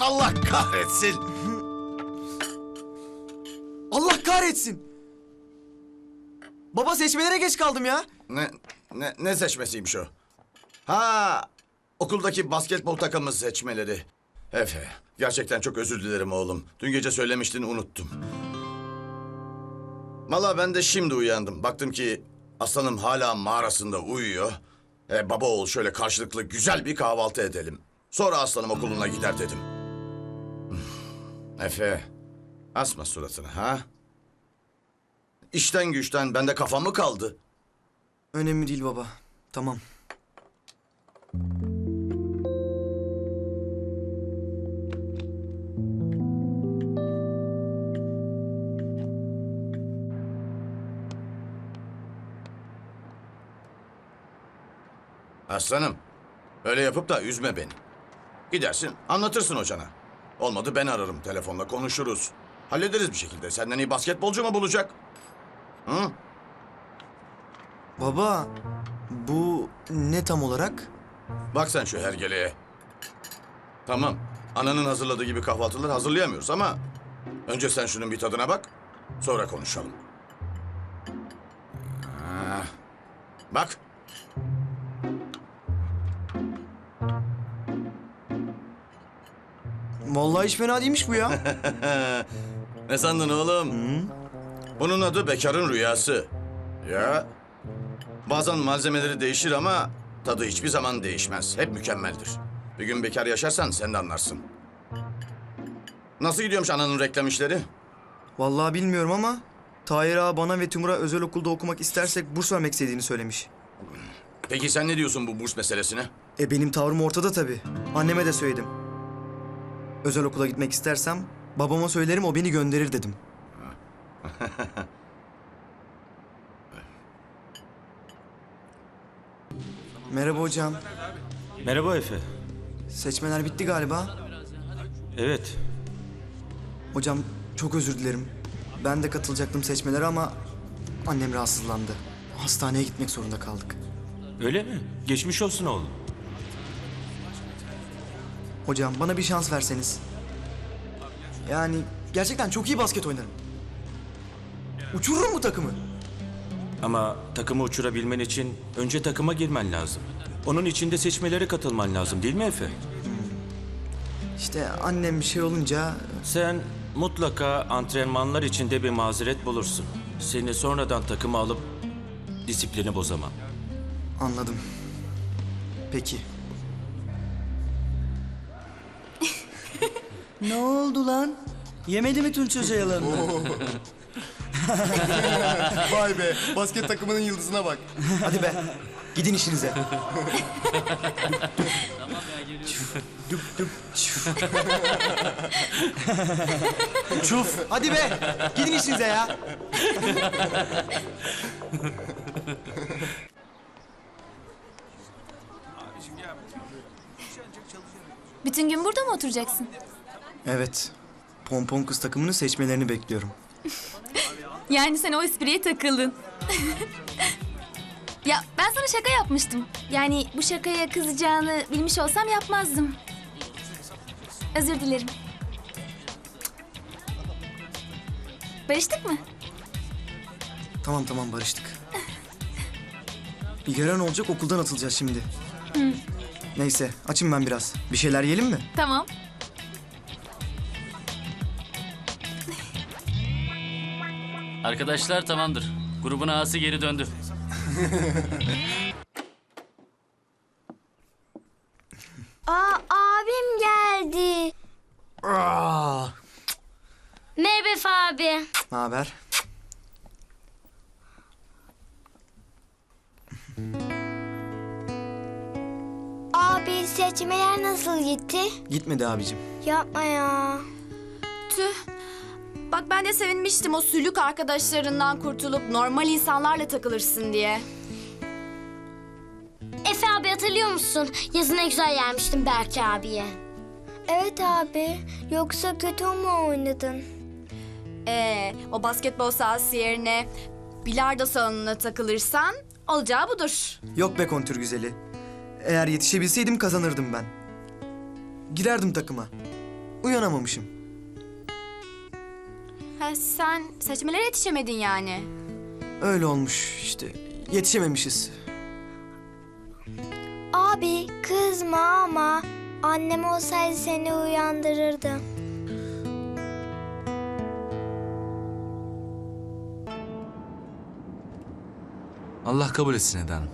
Allah kahretsin. Allah kahretsin. Baba seçmelere geç kaldım ya. Ne, ne, ne seçmesiymiş o? Ha, okuldaki basketbol takımı seçmeleri. Efe, gerçekten çok özür dilerim oğlum. Dün gece söylemiştin, unuttum. Valla ben de şimdi uyandım. Baktım ki aslanım hala mağarasında uyuyor. E, baba oğul şöyle karşılıklı güzel bir kahvaltı edelim. Sonra aslanım okuluna gider dedim. Efe, asma suratını ha? İşten güçten bende kafa mı kaldı? Önemli değil baba. Tamam. Aslanım, öyle yapıp da üzme beni. Gidersin, anlatırsın hocana. Olmadı ben ararım, telefonla konuşuruz. Hallederiz bir şekilde. Senden iyi basketbolcu mu bulacak? Hı? Baba bu ne tam olarak? Bak sen şu hergeleye. Tamam, ananın hazırladığı gibi kahvaltılar hazırlayamıyoruz ama... ...önce sen şunun bir tadına bak, sonra konuşalım. Ah, Bak, Vallahi hiç fena değilmiş bu ya. ne sandın oğlum? Bunun adı bekarın rüyası. Ya, bazen malzemeleri değişir ama... ...tadı hiçbir zaman değişmez, hep mükemmeldir. Bir gün bekar yaşarsan sen de anlarsın. Nasıl gidiyormuş ananın reklam işleri? Vallahi bilmiyorum ama Tahir ağa bana ve Timur'a özel okulda okumak istersek burs vermek istediğini söylemiş. Peki sen ne diyorsun bu burs meselesine? E benim tavrım ortada tabii. Anneme de söyledim. Özel okula gitmek istersem babama söylerim o beni gönderir dedim. Merhaba hocam. Merhaba Efe. Seçmeler bitti galiba. Evet. Hocam çok özür dilerim. Ben de katılacaktım seçmelere ama annem rahatsızlandı. Hastaneye gitmek zorunda kaldık. Öyle mi? Geçmiş olsun oğlum. Hocam bana bir şans verseniz. Yani gerçekten çok iyi basket oynarım. Uçururum bu takımı. Ama takımı uçurabilmen için önce takıma girmen lazım. Onun için de seçmelere katılman lazım değil mi Efe? İşte annem bir şey olunca Sen mutlaka antrenmanlar içinde bir mazeret bulursun. Seni sonradan takıma alıp disiplini bozamam. anladım. Peki. Ne oldu lan? Yemedi mi Tunç Hoca yalanını? Vay be, basket takımının yıldızına bak. Hadi be. Gidin işinize. Çuf. Hadi be. Gidin işinize ya. Bütün gün burada mı oturacaksın? Evet. Pompon kız takımının seçmelerini bekliyorum. Yani sen o espriye takıldın. ya ben sana şaka yapmıştım. Yani bu şakaya kızacağını bilmiş olsam yapmazdım. Özür dilerim. Barıştık mı? Tamam tamam barıştık. Bir gören olacak okuldan atılacağız şimdi. Neyse açın ben biraz. Bir şeyler yiyelim mi? Tamam. Arkadaşlar tamamdır. Grubun ağası geri döndü. Aa abim geldi. Merhaba Efe abi. Ne haber? Abi seçmeler nasıl gitti? Gitmedi abicim. Yapma ya. Tüh. Bak ben de sevinmiştim o sülük arkadaşlarından kurtulup normal insanlarla takılırsın diye. Efe abi hatırlıyor musun? Yazın ne güzel yermiştim Berke abiye. Evet abi. Yoksa kötü mü oynadın? Ee, o basketbol sahası yerine bilardo salonuna takılırsan olacağı budur. Yok be kontür güzeli. Eğer yetişebilseydim kazanırdım ben. Girerdim takıma. uyanamamışım. Ha, sen seçmelere yetişemedin yani. Öyle olmuş işte. Yetişememişiz. Abi kızma ama annem olsaydı seni uyandırırdı. Allah kabul etsin Eda Hanım.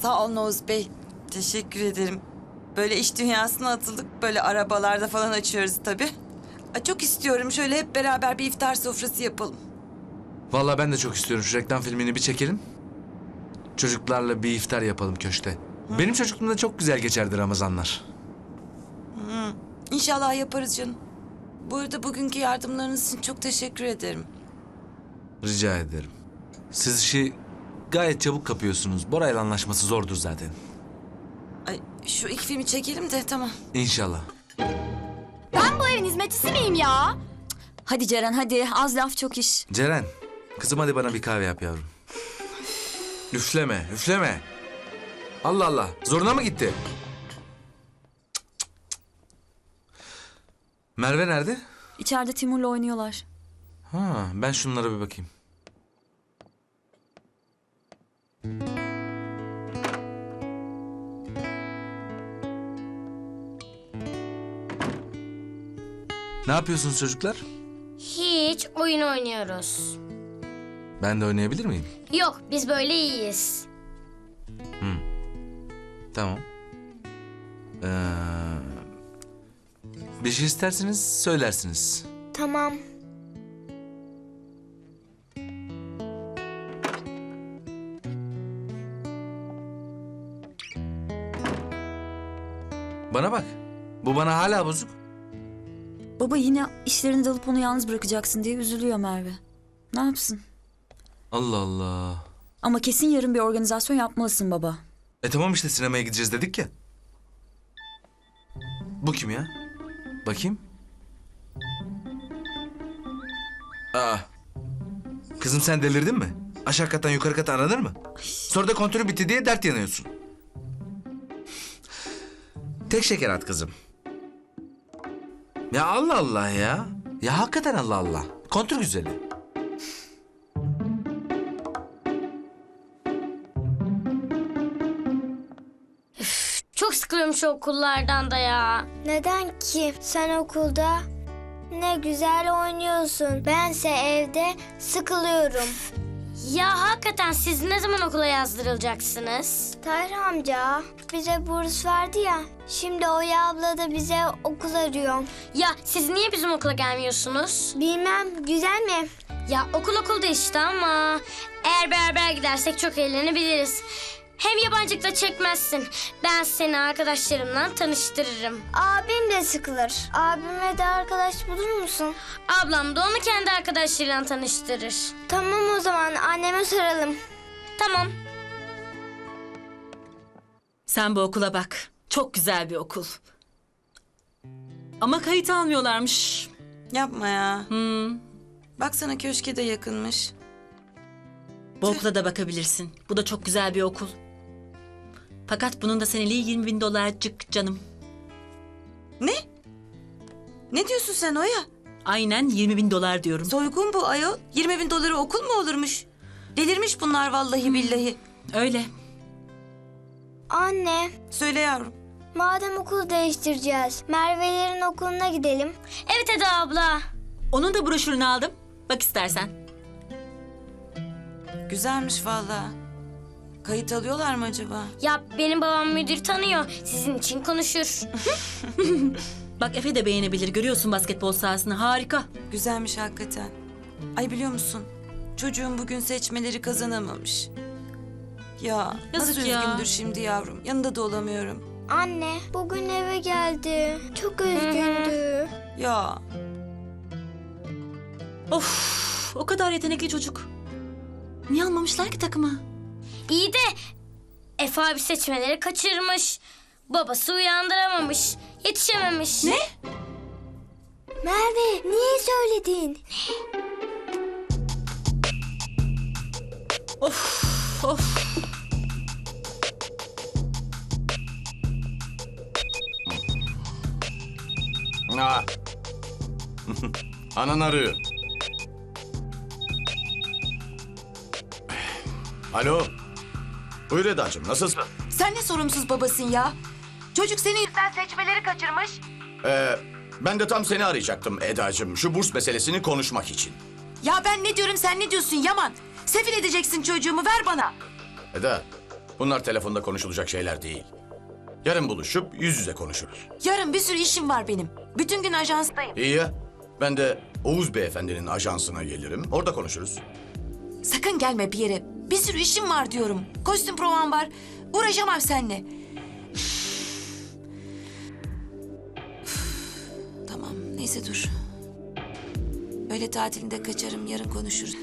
Sağ ol Oğuz Bey. Teşekkür ederim. Böyle iş dünyasına atıldık. Böyle arabalarda falan açıyoruz tabii. Ay, Çok istiyorum şöyle hep beraber bir iftar sofrası yapalım. Vallahi ben de çok istiyorum şu reklam filmini bir çekelim. Çocuklarla bir iftar yapalım köşte. Benim çocukluğumda çok güzel geçerdi Ramazanlar. İnşallah yaparız canım. Bu arada bugünkü yardımlarınız için çok teşekkür ederim. Rica ederim. Siz işi gayet çabuk kapıyorsunuz. Bora ile anlaşması zordur zaten. Ay, şu ilk filmi çekelim de tamam. İnşallah. Bu evin hizmetçisi miyim ya? Hadi Ceren hadi az laf çok iş. Ceren, kızım hadi bana bir kahve yap yavrum. Üfleme, üfleme. Allah Allah, zoruna mı gitti? Merve nerede? İçeride Timur'la oynuyorlar. Ha, ben şunlara bir bakayım. Ne yapıyorsunuz çocuklar? Hiç oyun oynuyoruz. Ben de oynayabilir miyim? Yok biz böyle iyiyiz. Tamam. Ee, bir şey isterseniz söylersiniz. Tamam. Bana bak. Bu bana hala bozuk. Baba yine işlerini dalıp onu yalnız bırakacaksın diye üzülüyor Merve. Ne yapsın? Allah Allah. Ama kesin yarın bir organizasyon yapmalısın baba. E tamam işte sinemaya gideceğiz dedik ya. Bu kim ya? Bakayım. Aa. Kızım sen delirdin mi? Aşağı kattan yukarı kata aranır mı? Sonra da kontrolü bitti diye dert yanıyorsun. Tek şeker at kızım. Ya Allah Allah ya. Ya hakikaten Allah Allah. Kontrol güzeli. Çok sıkılıyorum şu okullardan da ya. Neden ki? Sen okulda ne güzel oynuyorsun. Bense evde sıkılıyorum. Ya hakikaten siz ne zaman okula yazdırılacaksınız? Tahir amca bize burs verdi ya. Şimdi Oya abla da bize okul arıyor. Ya siz niye bizim okula gelmiyorsunuz? Bilmem güzel mi? Ya okul okulda işte ama eğer beraber gidersek çok eğlenebiliriz. Hem yabancılık da çekmezsin. Ben seni arkadaşlarımla tanıştırırım. Abim de sıkılır. Abime de arkadaş bulur musun? Ablam da onu kendi arkadaşlarıyla tanıştırır. Tamam o zaman anneme soralım. Tamam. Sen bu okula bak. Çok güzel bir okul. Ama kayıt almıyorlarmış. Yapma ya. Baksana köşke de yakınmış. Bu okula da bakabilirsin. Bu da çok güzel bir okul. Fakat bunun da seneliği 20 bin dolarcık canım. Ne? Ne diyorsun sen Oya? Aynen 20 bin dolar diyorum. Soygun bu ayol. 20 bin doları okul mu olurmuş? Delirmiş bunlar vallahi billahi. Öyle. Anne, Söyle yavrum. madem okul değiştireceğiz, Merve'lerin okuluna gidelim. Evet Eda abla. Onun da broşürünü aldım. Bak istersen. Güzelmiş vallahi. Kayıt alıyorlar mı acaba? Ya benim babam müdür tanıyor. Sizin için konuşur. Bak Efe de beğenebilir. Görüyorsun basketbol sahasını. Harika. Güzelmiş hakikaten. Ay biliyor musun? Çocuğum bugün seçmeleri kazanamamış. Ya Yazık nasıl ya. üzgündür şimdi yavrum. Yanında da olamıyorum. Anne, bugün eve geldi. Çok üzgündü. Ya Of, o kadar yetenekli çocuk. Niye almamışlar ki takımı? İyi de Efe abi seçmeleri kaçırmış. Babası uyandıramamış. Yetişememiş. Ne? Merve, niye söyledin? Of, of. Ha. Anan arıyor. Alo. Buyur Eda'cığım nasılsın? Sen ne sorumsuz babasın ya? Çocuk senin yüzünden seçmeleri kaçırmış. Ee, ben de tam seni arayacaktım Eda'cığım. Şu burs meselesini konuşmak için. Ya ben ne diyorum sen ne diyorsun Yaman? Sefil edeceksin çocuğumu ver bana. Eda, bunlar telefonda konuşulacak şeyler değil. Yarın buluşup yüz yüze konuşuruz. Yarın bir sürü işim var benim. Bütün gün ajanstayım. İyi ya. Ben de Oğuz Beyefendi'nin ajansına gelirim. Orada konuşuruz. Sakın gelme bir yere. Bir sürü işim var diyorum. Kostüm provam var. Uğraşamam seninle. tamam neyse dur. Öyle tatilinde kaçarım yarın konuşuruz.